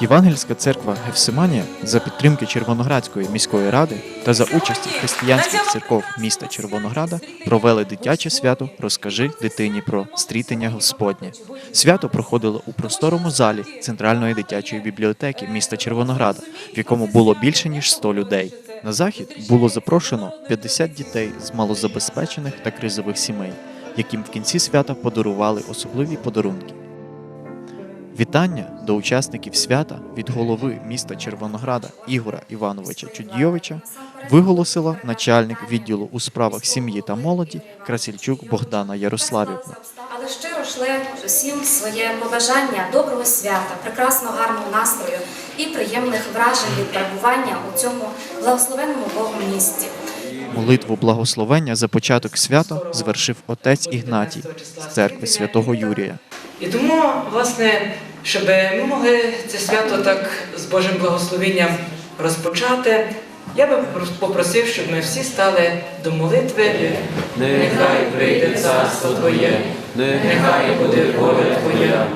Євангельська церква Гефсиманія за підтримки Червоноградської міської ради та за участі християнських церков міста Червонограда провели дитяче свято Розкажи дитині про стрітення Господнє. Свято проходило у просторому залі центральної дитячої бібліотеки міста Червонограда, в якому було більше ніж 100 людей. На захід було запрошено 50 дітей з малозабезпечених та кризових сімей, яким в кінці свята подарували особливі подарунки. Вітання до учасників свята від голови міста Червонограда Ігора Івановича Чудійовича виголосила начальник відділу у справах сім'ї та молоді Красильчук Богдана Ярославівна. Але щиро шле усім своє побажання доброго свята, прекрасного гарного настрою і приємних вражень від перебування у цьому благословенному Богом місті. Молитву благословення за початок свята звершив отець Ігнатій з церкви святого Юрія. І тому, власне, щоб ми могли це свято так з Божим благословенням розпочати, я би попросив, щоб ми всі стали до молитви. Нехай прийде царство Твоє, нехай буде воля Твоя.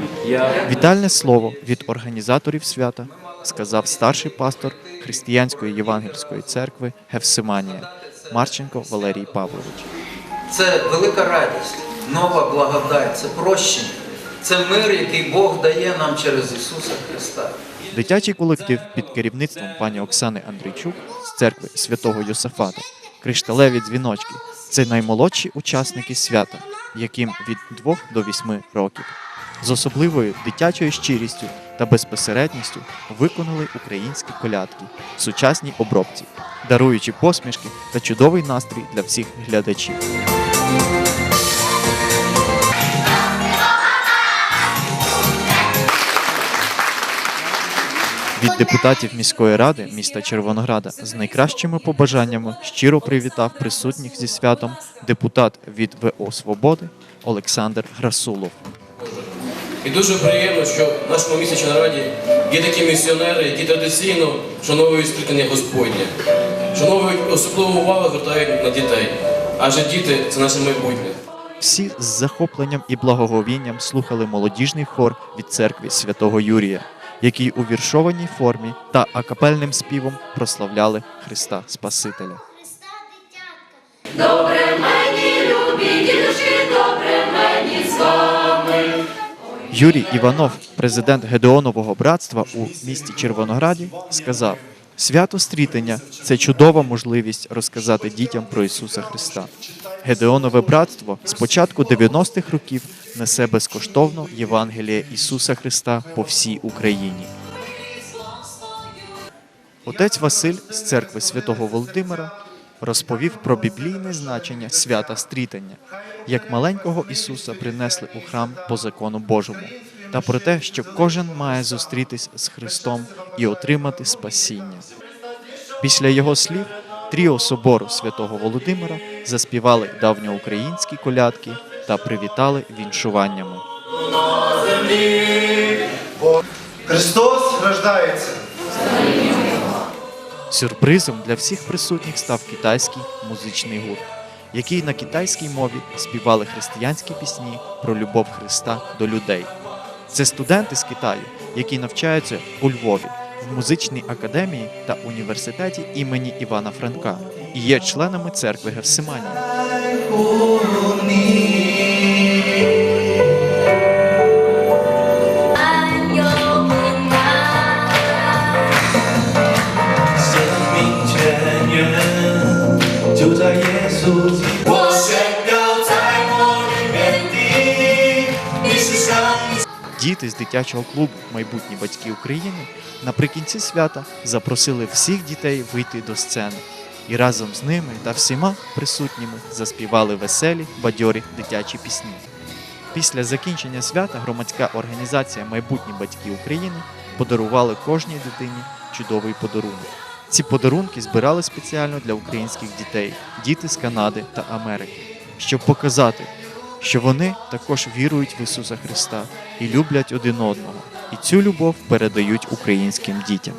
Вітальне слово від організаторів свята сказав старший пастор Християнської Євангельської церкви Гефсиманія Марченко Валерій Павлович. Це велика радість, нова благодать, це прощення, це мир, який Бог дає нам через Ісуса Христа. Дитячий колектив під керівництвом пані Оксани Андрійчук з церкви святого Йосафата, кришталеві дзвіночки це наймолодші учасники свята, яким від 2 до 8 років. З особливою дитячою щирістю та безпосередністю виконали українські колядки в сучасній обробці, даруючи посмішки та чудовий настрій для всіх глядачів. Від депутатів міської ради міста Червонограда з найкращими побажаннями щиро привітав присутніх зі святом депутат від ВО Свободи Олександр Грасулов. І дуже приємно, що в нашому місті Чорнораді є такі місіонери, які традиційно вшановують скликання Господнє, вшановують особливу увагу звертають на дітей. Адже діти це наше майбутнє. Всі з захопленням і благоговінням слухали молодіжний хор від церкви святого Юрія, який у віршованій формі та акапельним співом прославляли Христа Спасителя. Юрій Іванов, президент Гедеонового братства у місті Червонограді, сказав: свято стрітення це чудова можливість розказати дітям про Ісуса Христа. Гедеонове братство з початку 90-х років несе безкоштовно Євангеліє Ісуса Христа по всій Україні. Отець Василь з церкви святого Володимира розповів про біблійне значення свята стрітання, як маленького Ісуса принесли у храм по закону Божому, та про те, що кожен має зустрітись з Христом і отримати спасіння. Після його слів тріо собору святого Володимира заспівали давньоукраїнські колядки та привітали віншуваннями. Христос рождається. Сюрпризом для всіх присутніх став китайський музичний гурт, який на китайській мові співали християнські пісні про любов Христа до людей. Це студенти з Китаю, які навчаються у Львові в музичній академії та університеті імені Івана Франка і є членами церкви Гефсиманії. Діти з дитячого клубу Майбутні батьки України наприкінці свята запросили всіх дітей вийти до сцени і разом з ними та всіма присутніми заспівали веселі, бадьорі дитячі пісні. Після закінчення свята громадська організація Майбутні батьки України подарували кожній дитині чудовий подарунок. Ці подарунки збирали спеціально для українських дітей, діти з Канади та Америки, щоб показати, що вони також вірують в Ісуса Христа і люблять один одного, і цю любов передають українським дітям.